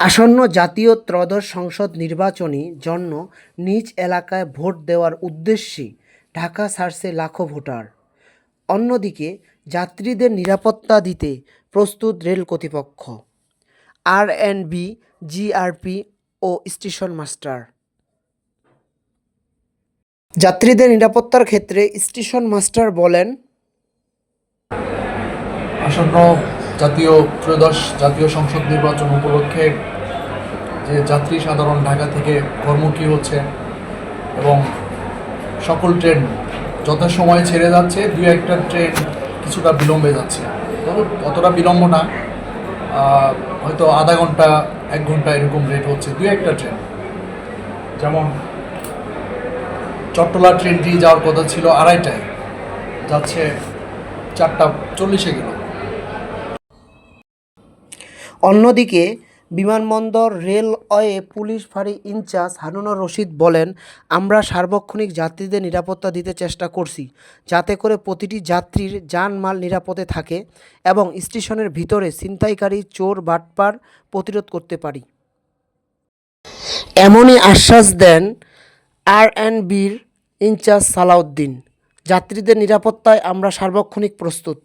আসন্ন জাতীয় ত্রয়োদশ সংসদ নির্বাচনী জন্য নিজ এলাকায় ভোট দেওয়ার উদ্দেশ্যে ঢাকা ছাড়ছে লাখো ভোটার। অন্যদিকে, যাত্রীদের নিরাপত্তা দিতে প্রস্তুত রেল কর্তৃপক্ষ। আর এন বি জিআরপি ও স্টেশন মাস্টার। যাত্রীদের নিরাপত্তার ক্ষেত্রে স্টেশন মাস্টার বলেন, আসন্ন জাতীয় ত্রয়োদশ জাতীয় সংসদ নির্বাচন উপলক্ষে যে যাত্রী সাধারণ ঢাকা থেকে কর্মকী হচ্ছে এবং সকল ট্রেন যথাসময়ে ছেড়ে যাচ্ছে, দু একটা ট্রেন কিছুটা বিলম্বে যাচ্ছে। তবে অতটা বিলম্ব না হয়তো আধা ঘণ্টা, এক ঘণ্টা এরকম লেট হচ্ছে, দু একটা ট্রেন। যেমন চট্টলা ট্রেনটি যাওয়ার কথা ছিল আড়াইটায়, যাচ্ছে চারটা চল্লিশে গেল। অন্যদিকে বিমানবন্দর রেলওয়ে পুলিশ ফাঁড়ি ইনচার্জ হারুনুর রশিদ বলেন, আমরা সার্বক্ষণিক যাত্রীদের নিরাপত্তা দিতে চেষ্টা করছি, যাতে করে প্রতিটি যাত্রীর যানমাল নিরাপদে থাকে এবং স্টেশনের ভিতরে ছিনতাইকারী চোর বাটপার প্রতিরোধ করতে পারি। এমনই আশ্বাস দেন আর এন বির ইনচার্জ সালাউদ্দিন, যাত্রীদের নিরাপত্তায় আমরা সার্বক্ষণিক প্রস্তুত।